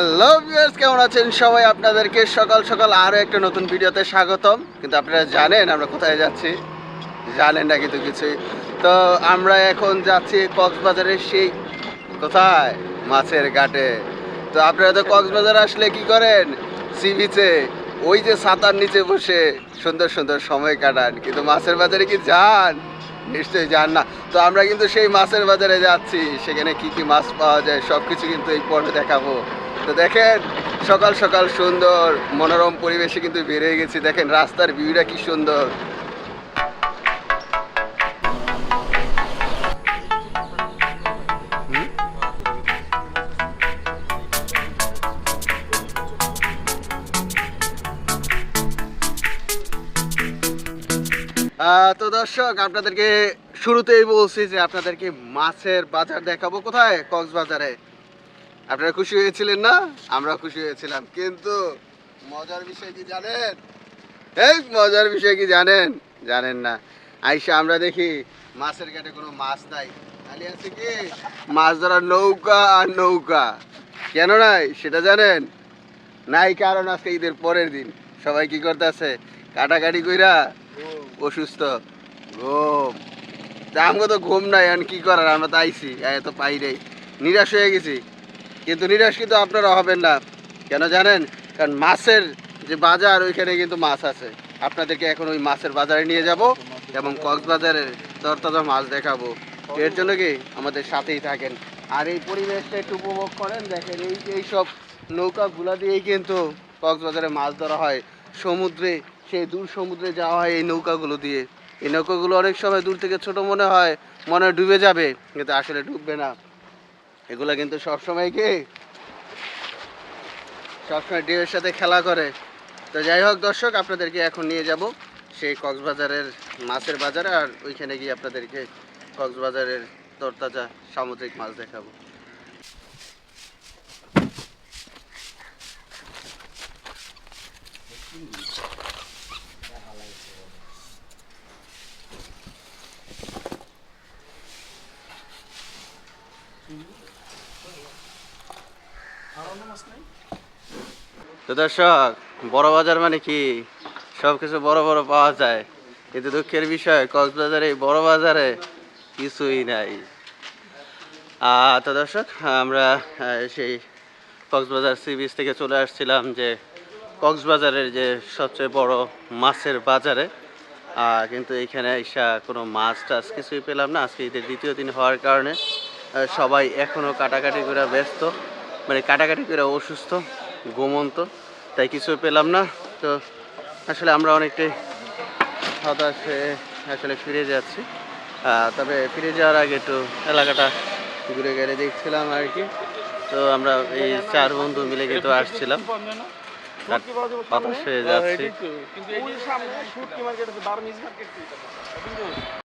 Hello viewers কেমন আছেন সবাই? আপনাদেরকে সকাল সকাল আরও একটা নতুন ভিডিওতে স্বাগতম। কিন্তু আপনারা জানেন আমরা কোথায় যাচ্ছি? জানেন না কিন্তু কিছুই। তো আমরা এখন যাচ্ছি কক্সবাজারের সেই কোথায়? মাছের ঘাটে। তো আপনারা তো কক্সবাজার আসলে কি করেন? সি বিচে ওই যে ছাতার নিচে বসে সুন্দর সুন্দর সময় কাটান। কিন্তু মাছের বাজারে কি যান? নিশ্চয়ই যান না। তো আমরা কিন্তু সেই মাছের বাজারে যাচ্ছি। সেখানে কি কি মাছ পাওয়া যায় সব কিছু কিন্তু এই পর্বে দেখাবো। তো দেখেন, সকাল সকাল সুন্দর মনোরম পরিবেশে কিন্তু বেড়ে গেছি। দেখেন, রাস্তার ভিউটা কি সুন্দর। তো দর্শক, আপনাদেরকে শুরুতেই বলছি যে আপনাদেরকে মাছের বাজার দেখাবো। কোথায়? কক্সবাজারে। আপনারা খুশি হয়েছিলেন না? আমরা খুশি হয়েছিলাম। কিন্তু মজার বিষয় কি জানেন? এই মজার বিষয় কি জানেন? জানেন না। আইসা, আমরা দেখি মাছের ঘাটে কোনো মাছ নাই। খালি আছে কি? মাছ ধরার নৌকা আর নৌকা। কেন নাই? সেটা জানেন? নাই কারণ আজকে ঈদের পরের দিন। সবাই কি করতেছে? কাটাকাটি কইরা অসুস্থ। ঘুম। তা আমাকে তো ঘুম নাই, এখন কি করার? আমরা তো আইছি এত পাই নাই নিরাশ হয়ে গেছি। কিন্তু নিরাশ কিন্তু আপনারা হবেন না। কেন জানেন? কারণ মাছের যে বাজার, ওইখানে কিন্তু মাছ আছে। আপনাদেরকে এখন ওই মাছের বাজারে নিয়ে যাব এবং কক্সবাজারের তরতাজা মাছ দেখাবো। এর জন্য কি আমাদের সাথেই থাকেন। আর এই পরিবেশটা একটু উপভোগ করেন, দেখেন এই এই সব নৌকাগুলা দিয়েই কিন্তু কক্সবাজারে মাছ ধরা হয়। সমুদ্রে সেই দূর সমুদ্রে যাওয়া হয় এই নৌকাগুলো দিয়ে। এই নৌকাগুলো অনেক সময় দূর থেকে ছোট মনে হয়, মনে ডুবে যাবে, কিন্তু আসলে ডুববে না। এগুলো কিন্তু সবসময় কি? সবসময় ঢেউয়ের সাথে খেলা করে। তো যাই হোক দর্শক, আপনাদেরকে এখন নিয়ে যাব সেই কক্সবাজারের মাছের বাজারে, আর ওইখানে গিয়ে আপনাদেরকে কক্সবাজারের তরতাজা সামুদ্রিক মাছ দেখাবো। দর্শক, বড় বাজার মানে কি? সব কিছু বড় বড় পাওয়া যায়। কিন্তু দুঃখের বিষয়, কক্সবাজারে বড় বাজারে কিছুই নাই। তো দর্শক, আমরা সেই কক্সবাজার সি বিচ থেকে চলে আসছিলাম যে কক্সবাজারের যে সবচেয়ে বড় মাছের বাজারে। কিন্তু এখানে এসা কোনো মাছ টাছ কিছুই পেলাম না। আজকে ঈদের দ্বিতীয় দিন হওয়ার কারণে সবাই এখনও কাটাকাটি করে ব্যস্ত। মানে কাটাকাটি করে অসুস্থ, ঘুমন্ত, তাই কিছু পেলাম না। তো আসলে আমরা অনেকটাই হতাশ আসলে ফিরে যাচ্ছি। তবে ফিরে যাওয়ার আগে একটু এলাকাটা ঘুরে গেলে দেখছিলাম আর কি। তো আমরা এই চার বন্ধু মিলে কিন্তু আসছিলাম। হতাশ হয়ে যাচ্ছি।